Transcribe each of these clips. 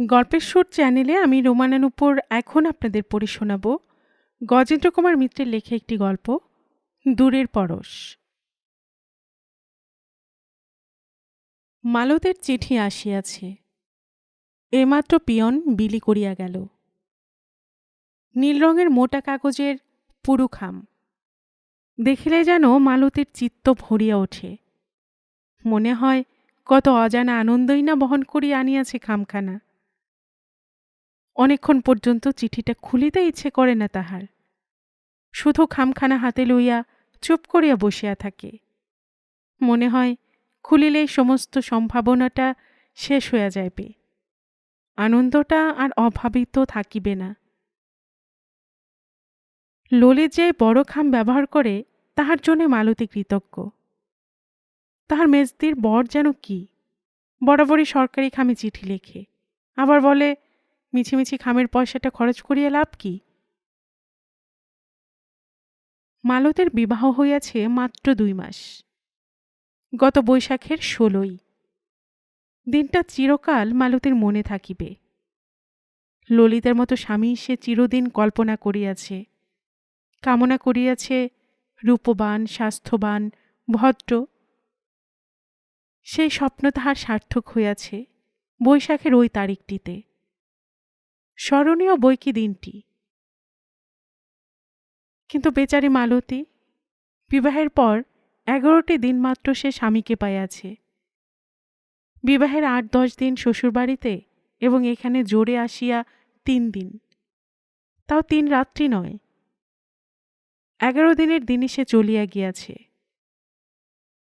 গল্পের সুর চ্যানেলে আমি রোমানের রোমানানুপুর এখন আপনাদের পড়ে শোনাব গজেন্দ্র কুমার মিত্রের লেখা একটি গল্প, দূরের পরশ। মালতের চিঠি আসিয়াছে। এমাত্র পিয়ন বিলি করিয়া গেল। নীল রঙের মোটা কাগজের পুরু খাম। দেখিলে যেন মালতের চিত্ত ভরিয়া ওঠে। মনে হয় কত অজানা আনন্দই না বহন করিয়া আনিয়াছে খামখানা। অনেকক্ষণ পর্যন্ত চিঠিটা খুলিতে ইচ্ছে করে না তাহার। শুধু খামখানা হাতে লইয়া চুপ করিয়া বসিয়া থাকে। মনে হয় খুলিলেই সমস্ত সম্ভাবনাটা শেষ হইয়া যাইবে। আনন্দটা আর অভাবিত থাকিবে না। লোলে যে বড় খাম ব্যবহার করে, তাহার জন্য মালতী কৃতজ্ঞ। তাহার মেজদির বর যেন কি? বরাবরই সরকারি খামে চিঠি লেখে। আবার বলে মিছিমিছি খামের পয়সাটা খরচ করিয়া লাভ কি? মালতের বিবাহ হইয়াছে মাত্র দুই মাস। গত বৈশাখের ষোলোই। দিনটা চিরকাল মালতের মনে থাকিবে। ললিতের মতো স্বামী সে চিরদিন কল্পনা করিয়াছে। কামনা করিয়াছে রূপবান, স্বাস্থ্যবান, ভদ্র। সেই স্বপ্ন তাহার সার্থক হইয়াছে বৈশাখের ওই তারিখটিতে। স্মরণীয় বই কি দিনটি? কিন্তু বেচারি মালতী, বিবাহের পর এগারোটি দিন মাত্র সে স্বামীকে পাইয়াছে। বিবাহের আট দশ দিন শ্বশুরবাড়িতে এবং এখানে জোরে আসিয়া তিন দিন। তাও তিন রাত্রি নয়। এগারো দিনের দিনই সে চলিয়া গিয়াছে।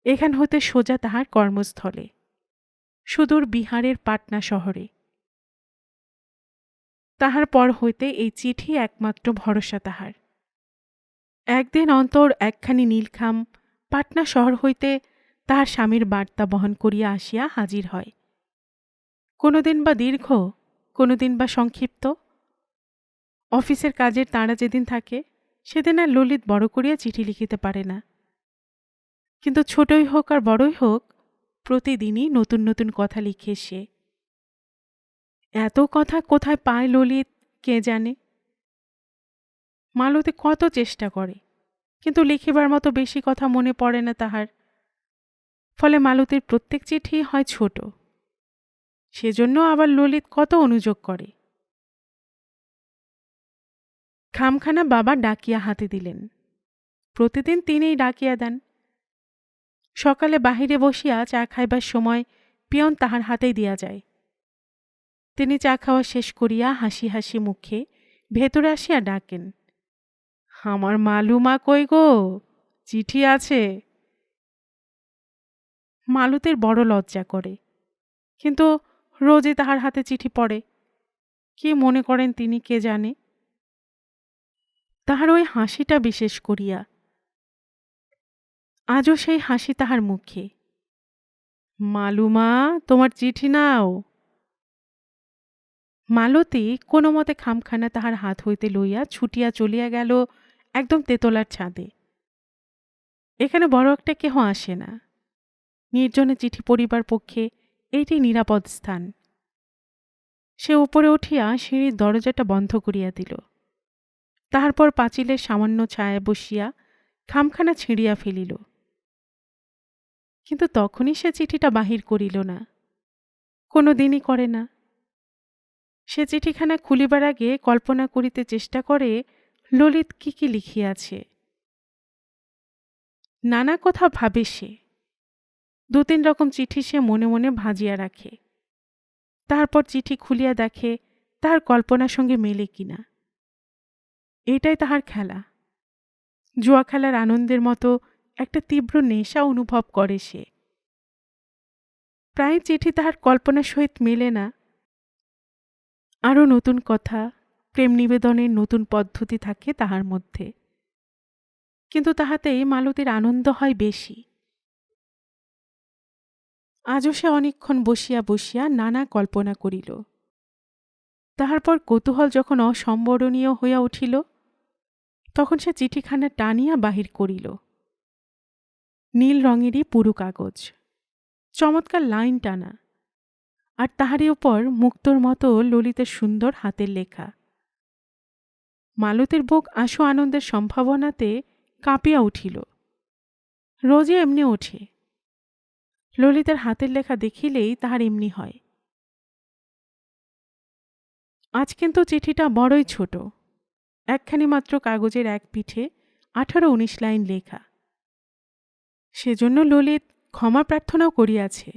এখান হতে সোজা তাহার কর্মস্থলে। সুদূর বিহারের পাটনা শহরে। তাহার পর হইতে এই চিঠি একমাত্র ভরসা তাহার। একদিন অন্তর একখানি নীলখাম পাটনা শহর হইতে তাহার স্বামীর বার্তা বহন করিয়া আসিয়া হাজির হয়। কোনোদিন বা দীর্ঘ, কোনোদিন বা সংক্ষিপ্ত। অফিসের কাজের তাঁরা যেদিন থাকে, সেদিন আর ললিত বড় করিয়া চিঠি লিখিতে পারে না। কিন্তু ছোটই হোক আর বড়ই হোক, প্রতিদিনই নতুন নতুন কথা লিখে সে এত কথা কোথায় পায় ললিত, কে জানে? মালতী কত চেষ্টা করে, কিন্তু লিখিবার মতো বেশি কথা মনে পড়ে না তাহার। ফলে মালতীর প্রত্যেক চিঠি হয় ছোট। সেজন্য আবার ললিত কত অনুযোগ করে। খামখানা বাবা ডাকিয়া হাতে দিলেন। প্রতিদিন তিনিই ডাকিয়া দেন। সকালে বাহিরে বসিয়া চা খাইবার সময় পিয়ন তাহার হাতেই দিয়া যায়। তিনি চা খাওয়া শেষ করিয়া হাসি হাসি মুখে ভেতরে আসিয়া ডাকেন, আমার মালুমা কই গো? চিঠি আছে? মালুতের বড় লজ্জা করে, কিন্তু রোজই তাহার হাতে চিঠি পড়ে। কি মনে করেন তিনি, কে জানে? তাহার ওই হাসিটা বিশেষ করিয়া, আজও সেই হাসি তাহার মুখে, মালুমা, তোমার চিঠি নাও। মালতী কোনো মতে খামখানা তাহার হাত হইতে লইয়া ছুটিয়া চলিয়া গেল একদম তেতলার ছাদে। এখানে বড় একটা কেহ আসে না। নির্জনে চিঠি পড়িবার পক্ষে এইটি নিরাপদ স্থান। সে উপরে উঠিয়া সিঁড়ির দরজাটা বন্ধ করিয়া দিল। তাহার পর পাঁচিলের সামান্য ছায়া বসিয়া খামখানা ছিঁড়িয়া ফেলিল। কিন্তু তখনই সে চিঠিটা বাহির করিল না। কোনো দিনই করে না। সে চিঠিখানা খুলিবার আগে কল্পনা করিতে চেষ্টা করে, ললিত কি কি লিখিয়াছে। নানা কথা ভাবে সে। দু তিন রকম চিঠি সে মনে মনে ভাজিয়া রাখে। তারপর চিঠি খুলিয়া দেখে তাহার কল্পনার সঙ্গে মেলে কিনা। এটাই তাহার খেলা। জুয়া খেলার আনন্দের মতো একটা তীব্র নেশা অনুভব করে সে। প্রায় চিঠি তাহার কল্পনার সহিত মেলে না আরও নতুন কথা, প্রেম নিবেদনের নতুন পদ্ধতি থাকে তাহার মধ্যে। কিন্তু তাহাতেই মালতীর আনন্দ হয় বেশি। আজও সে অনেকক্ষণ বসিয়া বসিয়া নানা কল্পনা করিল। তাহার পর কৌতূহল যখন অসম্বরণীয় হইয়া উঠিল, তখন সে চিঠিখানা টানিয়া বাহির করিল। নীল রঙেরই পুরু কাগজ, চমৎকার লাইন টানা। আর তাহারই উপর মুক্তোর মতো ললিতের সুন্দর হাতের লেখা। মালতের বুক আশু আনন্দের সম্ভাবনাতে কাঁপিয়া উঠিল। রোজই এমনি ওঠে। ললিতের হাতের লেখা দেখিলেই তাহার এমনি হয়। আজ কিন্তু চিঠিটা বড়ই ছোট। একখানি মাত্র কাগজের এক পিঠে আঠারো উনিশ লাইন লেখা। সেজন্য ললিত ক্ষমা প্রার্থনাও করিয়াছে।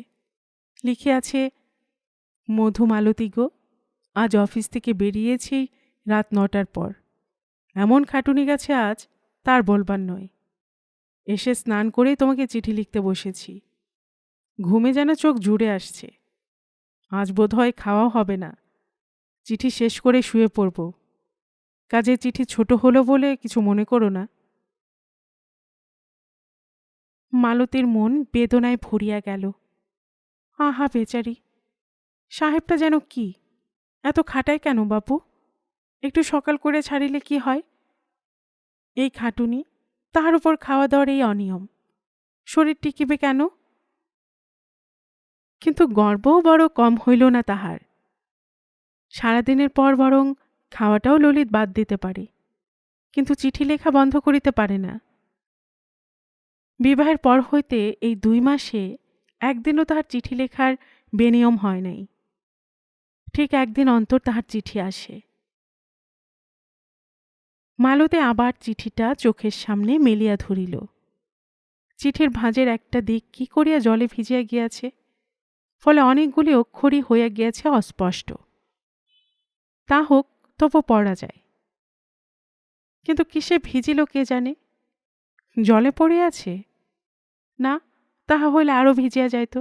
লিখিয়াছে মধুমালতী গো, আজ অফিস থেকে বেরিয়েছি রাত নটার পর। এমন খাটুনি গেছে আজ, তার বলবার নয়। এসে স্নান করেই তোমাকে চিঠি লিখতে বসেছি। ঘুমে যেন চোখ জুড়ে আসছে। আজ বোধহয় খাওয়াও হবে না। চিঠি শেষ করে শুয়ে পড়ব। কাজে চিঠি ছোট হলো বলে কিছু মনে করো না। মালতীর মন বেদনায় ভরিয়া গেল। আহা বেচারি! সাহেবটা যেন কি? এত খাটায় কেন বাপু? একটু সকাল করে ছাড়িলে কি হয়? এই খাটুনি, তাহার উপর খাওয়া দাওয়ার এই অনিয়ম, শরীর টিকিবে কেন? কিন্তু গর্বও বড় কম হইল না তাহার। সারাদিনের পর বরং খাওয়াটাও ললিত বাদ দিতে পারে, কিন্তু চিঠি লেখা বন্ধ করিতে পারে না। বিবাহের পর হইতে এই দুই মাসে একদিনও তাহার চিঠি লেখার বেনিয়ম হয় নাই। ঠিক একদিন অন্তর তাহার চিঠি আসে। মালতে আবার চিঠিটা চোখের সামনে মেলিয়া ধরিল। চিঠির ভাঁজের একটা দিক কি করিয়া জলে ভিজিয়া গিয়াছে? ফলে অনেকগুলি অক্ষরই হইয়া গিয়াছে অস্পষ্ট। তা হোক, তবু পড়া যায়। কিন্তু কিসে ভিজিল কে জানে? জলে পড়ে আছে? না, তাহা হইলে আরও ভিজিয়া যাইত।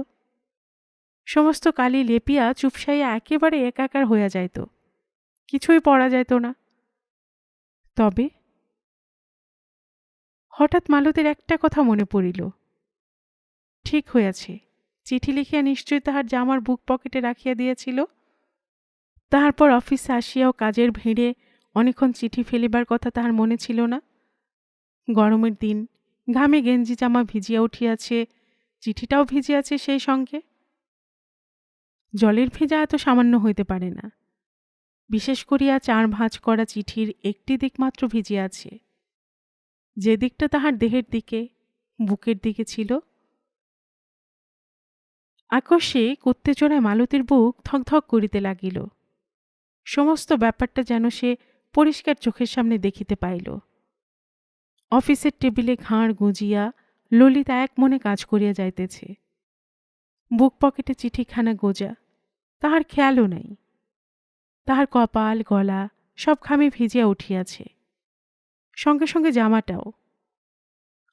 সমস্ত কালি লেপিয়া চুপসাইয়া একেবারে একাকার হইয়া যাইত। কিছুই পড়া যাইত না। তবে হঠাৎ মালতের একটা কথা মনে পড়িল। ঠিক হইয়াছে, চিঠি লিখিয়া নিশ্চয়ই তাহার জামার বুক পকেটে রাখিয়া দিয়েছিল। তাহার পর অফিসে আসিয়াও কাজের ভিড়ে অনেকক্ষণ চিঠি ফেলিবার কথা তাহার মনে ছিল না। গরমের দিন, ঘামে গেঞ্জি জামা ভিজিয়া উঠিয়াছে, চিঠিটাও ভিজিয়াছে সেই সঙ্গে। জলের ভেজা এত সামান্য হইতে পারে না। বিশেষ করিয়া চার ভাঁজ করা চিঠির একটি দিক মাত্র ভিজিয়াছে। যে দিকটা তাহার দেহের দিকে, বুকের দিকে ছিল। আকস্মিক উত্তেজনায় মালতীর বুক থকথক করিতে লাগিল। সমস্ত ব্যাপারটা যেন সে পরিষ্কার চোখের সামনে দেখিতে পাইল। অফিসের টেবিলে ঘাড় গুঁজিয়া ললিতা এক মনে কাজ করিয়া যাইতেছে। বুক পকেটে চিঠিখানা গোজা তাহার খেয়ালও নাই। তাহার কপাল, গলা সব খামে ভিজিয়া উঠিয়াছে। সঙ্গে সঙ্গে জামাটাও।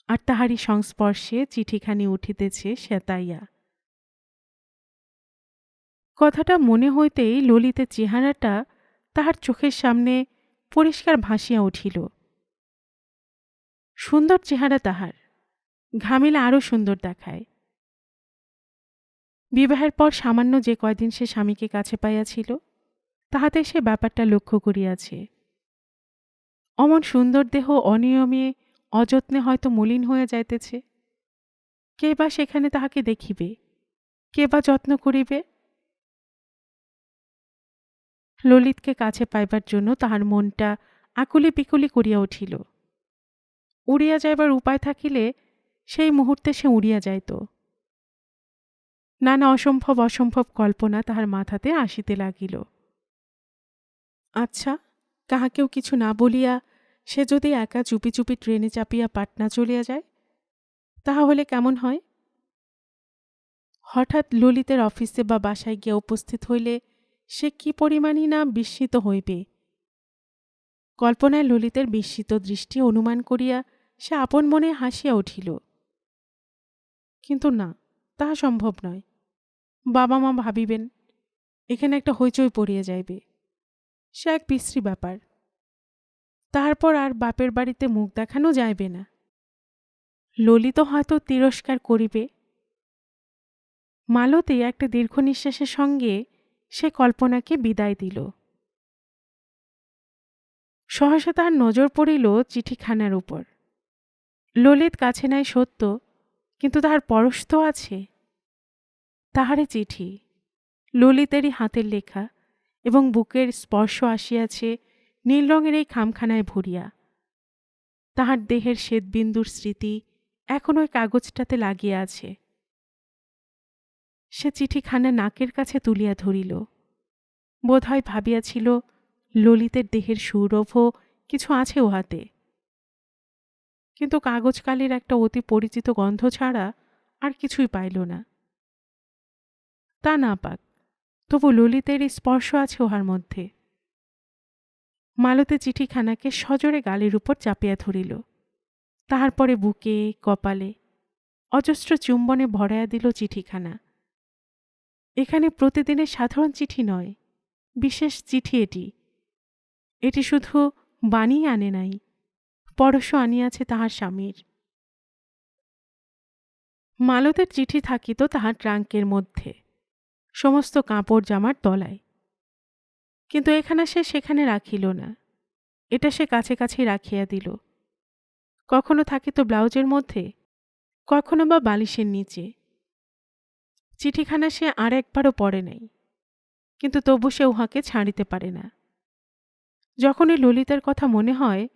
আর তাহারই সংস্পর্শে চিঠিখানি উঠিতেছে শ্বেতাইয়া। কথাটা মনে হইতেই ললিতের চেহারাটা তাহার চোখের সামনে পরিষ্কার ভাসিয়া উঠিল। সুন্দর চেহারা তাহার। ঘামিলা আরও সুন্দর দেখায়। বিবাহের পর সামান্য যে কয়দিন সে স্বামীকে কাছে পাইয়াছিল, তাহাতে সে ব্যাপারটা লক্ষ্য করিয়াছে। অমন সুন্দর দেহ অনিয়মে, অযত্নে হয়তো মলিন হয়ে যাইতেছে। কে বা সেখানে তাহাকে দেখিবে? কে বা যত্ন করিবে? ললিতকে কাছে পাইবার জন্য তাহার মনটা আকুলি পিকুলি করিয়া উঠিল। উড়িয়া যাইবার উপায় থাকিলে সেই মুহূর্তে সে উড়িয়া যাইত। নানা অসম্ভব অসম্ভব কল্পনা তাহার মাথাতে আসিতে লাগিল। আচ্ছা কাহাকেও কিছু না বলিয়া সে যদি একা চুপি চুপি ট্রেনে চাপিয়া পাটনা চলিয়া যায়, তাহা হলে কেমন হয়? হঠাৎ ললিতের অফিসে বা বাসায় গিয়া উপস্থিত হইলে সে কি পরিমাণই না বিস্মিত হইবে? কল্পনায় ললিতের বিস্মিত দৃষ্টি অনুমান করিয়া সে আপন মনে হাসিয়া উঠিল। কিন্তু না, তাহা সম্ভব নয়। বাবা মা ভাবিবেন, এখানে একটা হইচই পড়িয়া যাইবে। সে এক বিশ্রী ব্যাপার। তারপর আর বাপের বাড়িতে মুখ দেখানো যাইবে না। ললিত হয়তো তিরস্কার করিবে। মালতী একটা দীর্ঘ নিঃশ্বাসের সঙ্গে সে কল্পনাকে বিদায় দিল। সহসা তার নজর পড়িল চিঠিখানার উপর। ললিত কাছে নাই সত্য, কিন্তু তাহার পরশ তো আছে। তাহারে চিঠি। ললিতেরই হাতের লেখা এবং বুকের স্পর্শ আসিয়াছে নীল রঙের এই খামখানায় ভরিয়া। তাহার দেহের শ্বেতবিন্দুর স্মৃতি এখন ওই কাগজটাতে লাগিয়া আছে। সে চিঠিখানা নাকের কাছে তুলিয়া ধরিল। বোধহয় ভাবিয়াছিল ললিতের দেহের সৌরভ কিছু আছে উহাতে। কিন্তু কাগজকালির একটা অতি পরিচিত গন্ধ ছাড়া আর কিছুই পাইল না। তা না পাক, তবু ললিতের স্পর্শ আছে উহার মধ্যে। মালতী চিঠিখানাকে সজোরে গালের উপর চাপিয়া ধরিল। তাহার পরে বুকে, কপালে অজস্র চুম্বনে ভরাইয়া দিল চিঠিখানা। এখানে প্রতিদিনের সাধারণ চিঠি নয়, বিশেষ চিঠি এটি। এটি শুধু বানিয়ে আনে নাই পরশ আনিয়াছে তাহার স্বামীর। মালতের চিঠি থাকিত তাহার ট্রাঙ্কের মধ্যে। সমস্ত কাপড় জামার তলায়। কিন্তু এখানে সে সেখানে রাখিল না। এটা সে কাছে কাছেই রাখিয়া দিল। কখনো থাকিত ব্লাউজের মধ্যে, কখনো বা বালিশের নিচে। চিঠিখানা সে আর একবারও পড়ে নাই। কিন্তু তবু সে উহাকে ছাড়িতে পারে না। যখনই ললিতার কথা মনে হয়,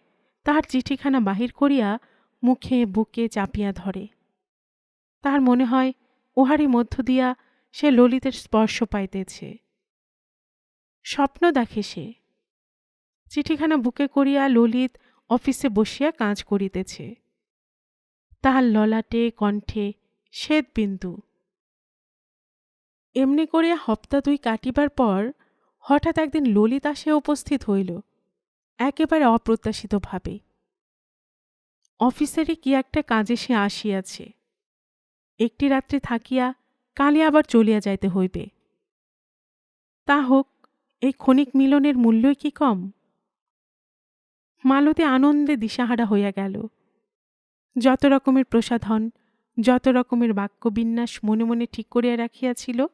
তাহার চিঠিখানা বাহির করিয়া মুখে, বুকে চাপিয়া ধরে। তাহার মনে হয়, উহারই মধ্য দিয়া সে ললিতের স্পর্শ পাইতেছে। স্বপ্ন দেখে সে। চিঠিখানা বুকে করিয়া ললিত অফিসে বসিয়া কাজ করিতেছে। তাহার ললাটে কণ্ঠে শ্বেত বিন্দু। এমনি করিয়া হপ্তা দুই কাটিবার পর হঠাৎ একদিন ললিত আসিয়া উপস্থিত হইল, একেবারে অপ্রত্যাশিতভাবে। অফিসেরই কি একটা কাজে সে আসিয়াছে। একটি রাত্রি থাকিয়া কালে আবার চলিয়া যাইতে হইবে। তা হোক, এই ক্ষণিক মিলনের মূল্যই কি কম? মালতী আনন্দে দিশাহারা হইয়া গেল। যত রকমের প্রসাধন, যত রকমের বাক্যবিন্যাস মনে মনে ঠিক করিয়া রাখিয়াছিল,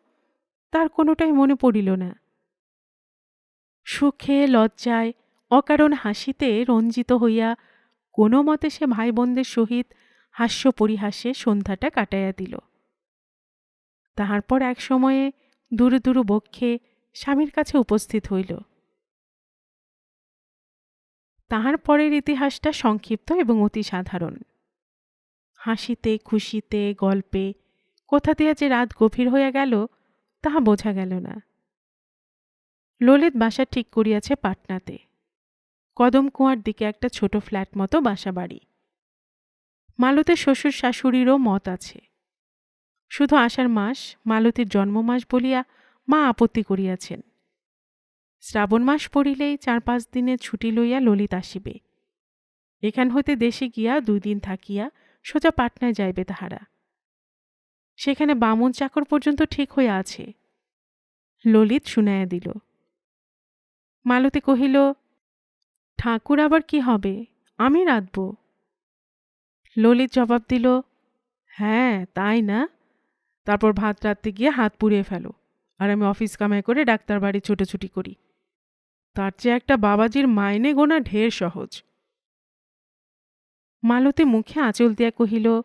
তার কোনোটাই মনে পড়িল না। সুখে, লজ্জায়, অকারণ হাসিতে রঞ্জিত হইয়া কোনো মতে সে ভাই বোনদের সহিত হাস্য পরিহাসে সন্ধ্যাটা কাটাইয়া দিল। তাহার পর এক সময়ে দূর দূর বক্ষে স্বামীর কাছে উপস্থিত হইল। তাহার পরের ইতিহাসটা সংক্ষিপ্ত এবং অতি সাধারণ। হাসিতে, খুশিতে, গল্পে কোথা দিয়া যে রাত গভীর হইয়া গেল, তাহা বোঝা গেল না। ললিত বাসা ঠিক করিয়াছে পাটনাতে। কদম কুয়ার দিকে একটা ছোট ফ্ল্যাট মতো বাসা বাড়ি মালতের শ্বশুর শাশুড়িরও মত আছে। শুধু আষাঢ় মাস, মালতীর জন্মমাস বলিয়া মা আপত্তি করিয়াছেন। শ্রাবণ মাস পড়িলেই চার পাঁচ দিনের ছুটি লইয়া ললিত আসিবে। এখান হইতে দেশে গিয়া দুই দিন থাকিয়া সোজা পাটনায় যাইবে তাহারা। সেখানে বামুন চাকর পর্যন্ত ঠিক হইয়া আছে। ললিত শুনাইয়া দিল, মালতী কহিল, ঠাকুর আবার কি হবে? আমি রাঁধব। ললিত জবাব দিল হ্যাঁ তাই না? তারপর ভাত রাঁধতে গিয়ে হাত পুড়িয়ে ফেলো। আর আমি অফিস কামাই করে ডাক্তার বাড়ি ছুটোছুটি করি। তার চেয়ে একটা বাবাজির মাইনে গোনা ঢের সহজ। মালতী মুখে আঁচল দিয়া কহিল,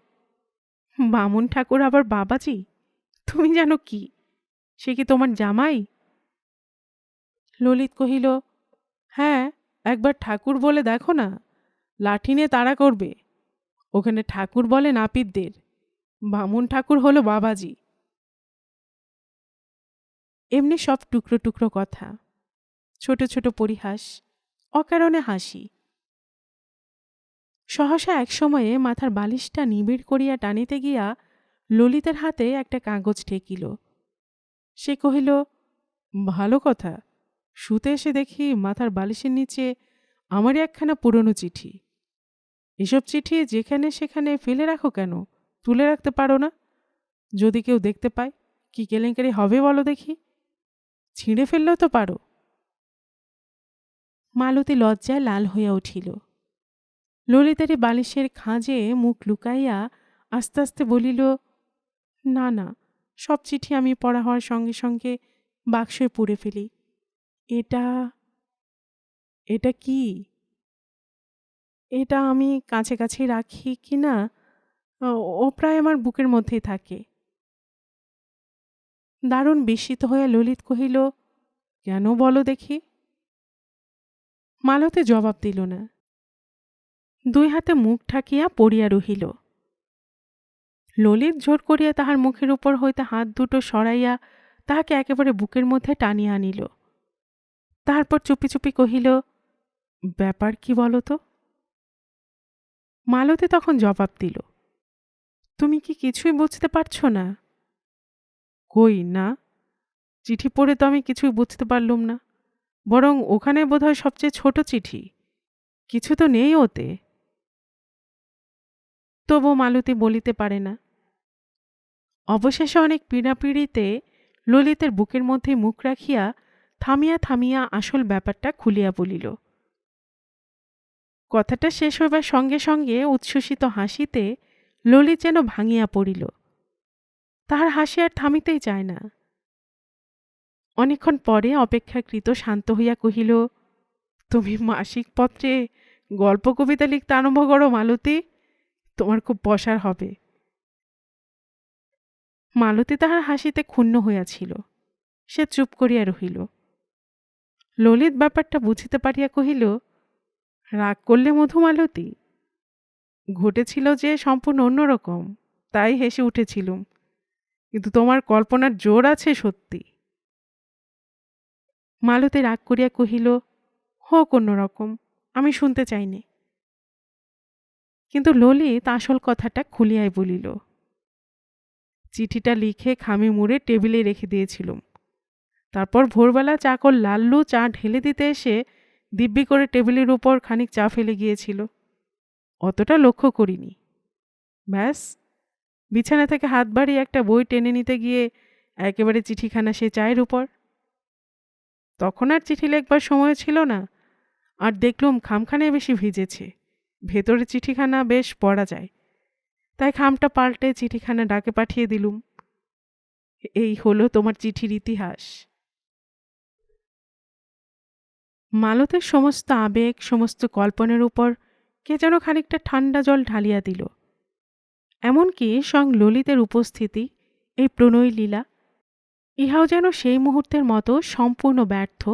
বামুন ঠাকুর আবার বাবাজি? তুমি জানো কি? সে কি তোমার জামাই? ললিত কহিল হ্যাঁ একবার ঠাকুর বলে দেখো না। লাঠি নিয়ে তাড়া করবে। ওখানে ঠাকুর বলে নাপিতদের। বামুন ঠাকুর হলো বাবাজি। এমনি সব টুকরো টুকরো কথা, ছোট ছোট পরিহাস, অকারণে হাসি। সহসা এক সময়ে মাথার বালিশটা নিবিড় করিয়া টানিতে গিয়া ললিতের হাতে একটা কাগজ ঠেকিল। সে কহিল, ভালো কথা, শুতে এসে দেখি মাথার বালিশের নিচে আমারই একখানা পুরনো চিঠি। এসব চিঠি যেখানে সেখানে ফেলে রাখো কেন? তুলে রাখতে পারো না। যদি কেউ দেখতে পায়, কি কেলেঙ্কারি হবে বলো দেখি। ছিঁড়ে ফেললেও তো পারো। মালতী লজ্জায় লাল হইয়া উঠিল। ললিতারি বালিশের খাঁজে মুখ লুকাইয়া আস্তে আস্তে বলিল, না না, সব চিঠি আমি পড়া হওয়ার সঙ্গে সঙ্গে বাক্সে পুড়ে ফেলি। এটা এটা কি? এটা আমি কাছে কাছে রাখি কি না? ও প্রায় আমার বুকের মধ্যেই থাকে। দারুণ বিস্মিত হইয়া ললিত কহিল, কেন বলো দেখি? মালতে জবাব দিল না। দুই হাতে মুখ ঠাকিয়া পড়িয়া রহিল। ললিত জোর করিয়া তাহার মুখের উপর হইতে হাত দুটো সরাইয়া তাহাকে একেবারে বুকের মধ্যে টানিয়া আনিল। তারপর চুপি চুপি কহিল, ব্যাপার কি বলো তো? মালতী তখন জবাব দিল তুমি কি কিছুই বুঝতে পারছ না? কই না? চিঠি পড়ে তো আমি কিছুই বুঝতে পারলুম না। বরং ওখানে বোধহয় সবচেয়ে ছোট চিঠি। কিছু তো নেই ওতে। তবু মালতী বলিতে পারে না। অবশেষে অনেক পীড়াপিড়িতে ললিতের বুকের মধ্যে মুখ রাখিয়া থামিয়া থামিয়া আসল ব্যাপারটা খুলিয়া বলিল। কথাটা শেষ হইবার সঙ্গে সঙ্গে উচ্ছ্বসিত হাসিতে ললিত যেন ভাঙিয়া পড়িল। তাহার হাসি আর থামিতেই চায় না। অনেকক্ষণ পরে অপেক্ষাকৃত শান্ত হইয়া কহিল, তুমি মাসিক পত্রে গল্প কবিতা লিখতে আরম্ভ করো মালতী, তোমার খুব বসার হবে। মালতী তাহার হাসিতে ক্ষুণ্ণ হইয়াছিল। সে চুপ করিয়া রহিল। ললিত ব্যাপারটা বুঝিতে পারিয়া কহিল, রাগ করলে মধুমালতী ঘটেছিল যে সম্পূর্ণ অন্যরকম, তাই হেসে উঠেছিলুম। কিন্তু তোমার কল্পনার জোর আছে সত্যি। মালতী রাগ করিয়া কহিল, হোক অন্যরকম, আমি শুনতে চাইনি। কিন্তু ললিত আসল কথাটা খুলিয়াই বলিল, চিঠিটা লিখে খামি মুড়ে টেবিলে রেখে দিয়েছিলুম। তারপর ভোরবেলা চাকর লাল্লু চা ঢেলে দিতে এসে দিব্যি করে টেবিলের উপর খানিক চা ফেলে গিয়েছিল। অতটা লক্ষ্য করিনি। ব্যাস, বিছানা থেকে হাত বাড়িয়ে একটা বই টেনে নিতে গিয়ে একেবারে চিঠিখানা সে চায়ের উপর। তখন আর চিঠি লেখবার সময় ছিল না, আর দেখলুম খামখানে বেশি ভিজেছে, ভেতরে চিঠিখানা বেশ পড়া যায়। তাই খামটা পাল্টে চিঠিখানা ডাকে পাঠিয়ে দিলুম, এই হলো তোমার চিঠির ইতিহাস। মালতের সমস্ত আবেগ, সমস্ত কল্পনার উপর কে যেন খানিকটা ঠান্ডা জল ঢালিয়া দিল। এমনকি সং ললিতের উপস্থিতি, এই প্রণয় লীলা, ইহাও যেন সেই মুহূর্তের মতো সম্পূর্ণ ব্যর্থ,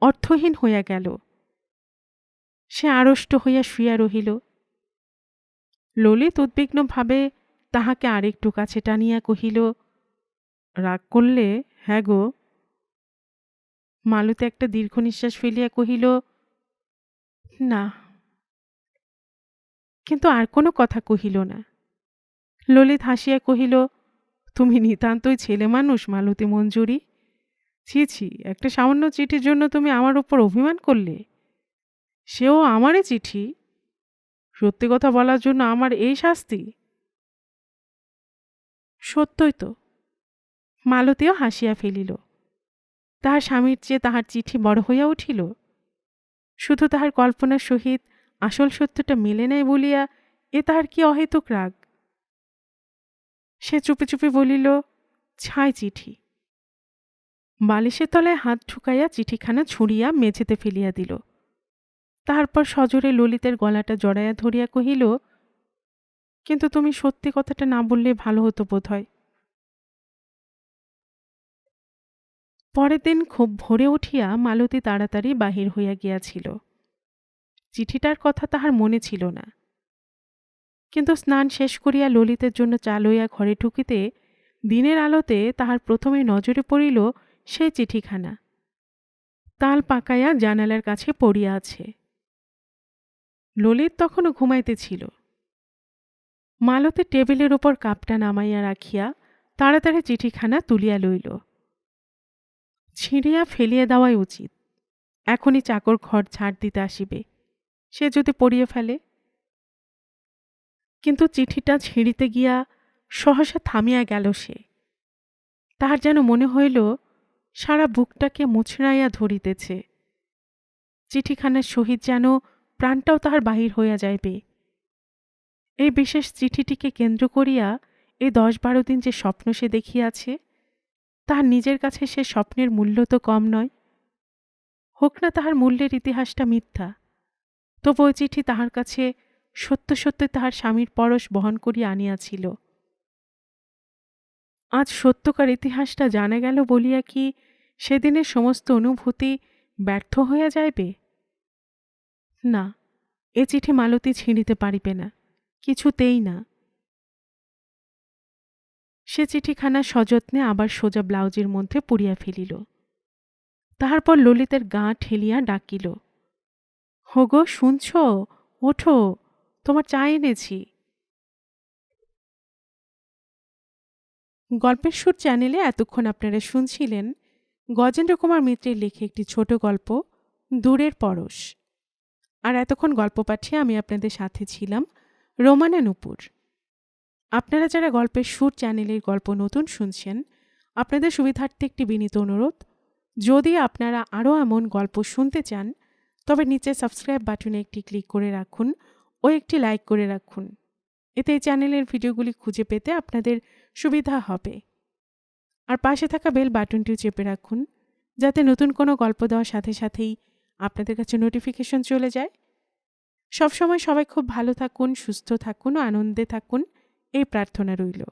অর্থহীন হইয়া গেল। সে আড়ষ্ট হইয়া শুইয়া রহিল। ললিত উদ্বিগ্নভাবে তাহাকে আরেকটু কাছে টানিয়া কহিল, রাগ করলে হ্যাঁ গো? মালুতে একটা দীর্ঘ নিঃশ্বাস ফেলিয়া কহিল, না কিন্তু আর কোনো কথা কহিল না। ললিত হাসিয়া কহিল, তুমি নিতান্তই ছেলে মানুষ, মালতী মঞ্জুরি। ছি ছি, একটা সামান্য চিঠির জন্য তুমি আমার উপর অভিমান করলে? সেও আমারই চিঠি। সত্যি কথা বলার জন্য আমার এই শাস্তি? সত্যই তো। মালতীও হাসিয়া ফেলিল। তাহার স্বামীর চেয়ে তাহার চিঠি বড় হইয়া উঠিল। শুধু তাহার কল্পনার সহিত আসল সত্যটা মেলে নাই বলিয়া এ তাহার কি অহেতুক রাগ? সে চুপি চুপি বলিল, ছাই চিঠি। বালিশের তলায় হাত ঢুকাইয়া চিঠিখানা ছুঁড়িয়া মেঝেতে ফেলিয়া দিল। তারপর সজোরে ললিতের গলাটা জড়াইয়া ধরিয়া কহিল, কিন্তু তুমি সত্যি কথাটা না বললে ভালো হতো বোধ হয় পরের দিন খুব ভোরে উঠিয়া মালতী তাড়াতাড়ি বাহির হইয়া গিয়াছিল। চিঠিটার কথা তাহার মনে ছিল না। কিন্তু স্নান শেষ করিয়া ললিতের জন্য চা লইয়া ঘরে ঢুকিতে দিনের আলোতে তাহার প্রথমে নজরে পড়িল সে চিঠিখানা। তাল পাকাইয়া জানালার কাছে পড়িয়া আছে। ললিত তখনও ঘুমাইতেছিল মালতে টেবিলের উপর কাপটা নামাইয়া রাখিয়া তাড়াতাড়ি চিঠিখানা তুলিয়া লইল। ছিঁড়িয়া ফেলিয়া দেওয়াই উচিত। এখনই চাকর ঘর ছাড় দিতে আসিবে। সে যদি পড়িয়ে ফেলে? কিন্তু চিঠিটা ছিঁড়িতে গিয়া সহসা থামিয়া গেল সে। তাহার যেন মনে হইল, সারা বুকটাকে মুছড়াইয়া ধরিতেছে। চিঠিখানার সহিত যেন প্রাণটাও তাহার বাহির হইয়া যাইবে। এই বিশেষ চিঠিটিকে কেন্দ্র করিয়া এই দশ বারো দিন যে স্বপ্ন সে দেখিয়াছে, তাহার নিজের কাছে সে স্বপ্নের মূল্য তো কম নয়। হোক না তাহার মূল্যের ইতিহাসটা মিথ্যা। তবু ওই চিঠি তাহার কাছে সত্য সত্য তাহার স্বামীর পরশ বহন করিয়া আনিয়াছিল। আজ সত্যকার ইতিহাসটা জানা গেল বলিয়া কি সেদিনের সমস্ত অনুভূতি ব্যর্থ হইয়া যাইবে? না, এ চিঠি মালতী ছিঁড়িতে পারিবে না, কিছুতেই না। সে চিঠিখানা সযত্নে আবার সোজা ব্লাউজের মধ্যে পুড়িয়া ফেলিল। তাহার পর ললিতের গা ঠেলিয়া ডাকিল। হোগো শুনছ? ওঠো, তোমার চা এনেছি। গল্পের সুর চ্যানেলে এতক্ষণ আপনারা শুনছিলেন গজেন্দ্র কুমার মিত্রের লেখে একটি ছোট গল্প, দূরের পরশ। আর এতক্ষণ গল্প পাঠিয়ে আমি আপনাদের সাথে ছিলাম রোমানা নুপুর। আপনারা যারা গল্পের সুর চ্যানেলের গল্প নতুন শুনছেন, আপনাদের সুবিধার্থে একটি বিনীত অনুরোধ, যদি আপনারা আরও এমন গল্প শুনতে চান তবে নিচে সাবস্ক্রাইব বাটনে একটি ক্লিক করে রাখুন ও একটি লাইক করে রাখুন। এতে চ্যানেলের ভিডিওগুলি খুঁজে পেতে আপনাদের সুবিধা হবে। আর পাশে থাকা বেল বাটনটিও চেপে রাখুন যাতে নতুন কোনো গল্প দেওয়ার সাথে সাথেই আপনাদের কাছে নোটিফিকেশন চলে যায়। সবসময় সবাই খুব ভালো থাকুন, সুস্থ থাকুন ও আনন্দে থাকুন। এই প্রার্থনা রইল।